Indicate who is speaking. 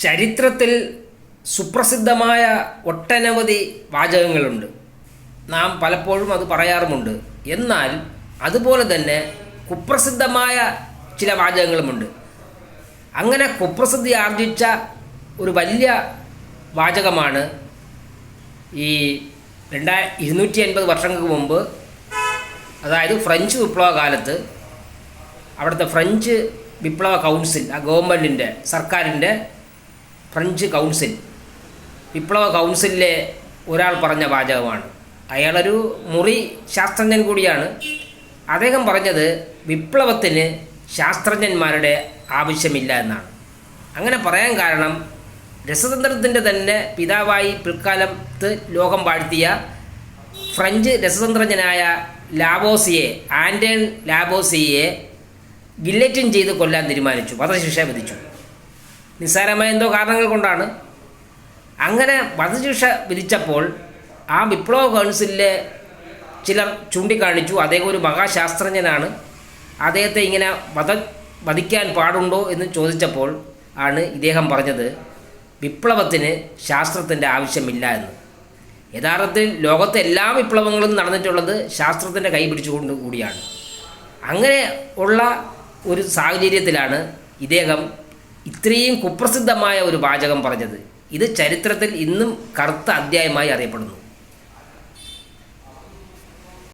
Speaker 1: ചരിത്രത്തിൽ സുപ്രസിദ്ധമായ ഒട്ടനവധി വാചകങ്ങളുണ്ട്. നാം പലപ്പോഴും അത് പറയാറുമുണ്ട്. എന്നാൽ അതുപോലെ തന്നെ കുപ്രസിദ്ധമായ ചില വാചകങ്ങളുമുണ്ട്. അങ്ങനെ കുപ്രസിദ്ധി ആർജിച്ച ഒരു വലിയ വാചകമാണ് ഈ രണ്ടായി ഇരുന്നൂറ്റി അൻപത് വർഷങ്ങൾക്ക് മുമ്പ് അതായത് ഫ്രഞ്ച് വിപ്ലവ കാലത്ത് അവിടുത്തെ ഫ്രഞ്ച് വിപ്ലവ കൗൺസിൽ ആ ഗവൺമെന്റിന്റെ സർക്കാരിന്റെ ഫ്രഞ്ച് കൗൺസിൽ. വിപ്ലവ കൗൺസിലിലെ ഒരാൾ പറഞ്ഞ വാചകമാണ്. അയാളൊരു മുറി ശാസ്ത്രജ്ഞൻ കൂടിയാണ്. അദ്ദേഹം പറഞ്ഞത് വിപ്ലവത്തിന് ശാസ്ത്രജ്ഞന്മാരുടെ ആവശ്യമില്ല എന്നാണ്. അങ്ങനെ പറയാൻ കാരണം രസതന്ത്രത്തിന്റെ തന്നെ പിതാവായി പിൽക്കാലത്ത് ലോകം വാഴ്ത്തിയ ഫ്രഞ്ച് രസതന്ത്രജ്ഞനായ ലാബോസിയെ ആൻഡേൺ ലാബോസിയെ ഗില്ലറ്റിൻ ചെയ്ത് കൊല്ലാൻ തീരുമാനിച്ചു. വധശിക്ഷ വിധിച്ചു. നിസ്സാരമായ എന്തോ കാരണങ്ങൾ കൊണ്ടാണ്. അങ്ങനെ വധശിക്ഷ വിധിച്ചപ്പോൾ ആ വിപ്ലവ കൗൺസിലിലെ ചിലർ ചൂണ്ടിക്കാണിച്ചു. അദ്ദേഹം ഒരു മഹാശാസ്ത്രജ്ഞനാണ്. അദ്ദേഹത്തെ ഇങ്ങനെ വധ വധിക്കാൻ പാടുണ്ടോ എന്ന് ചോദിച്ചപ്പോൾ ആണ് ഇദ്ദേഹം പറഞ്ഞത് വിപ്ലവത്തിന് ശാസ്ത്രത്തിന്റെ ആവശ്യമില്ല എന്ന്. യഥാർത്ഥത്തിൽ ലോകത്തെ എല്ലാ വിപ്ലവങ്ങളും നടന്നിട്ടുള്ളത് ശാസ്ത്രത്തിന്റെ കൈ പിടിച്ചുകൊണ്ട് കൂടിയാണ്. അങ്ങനെ ഉള്ള ഒരു സാഹചര്യത്തിലാണ് ഇദ്ദേഹം ഇത്രയും കുപ്രസിദ്ധമായ ഒരു വാചകം പറഞ്ഞത്. ഇത് ചരിത്രത്തിൽ ഇന്നും കറുത്ത അധ്യായമായി അറിയപ്പെടുന്നു.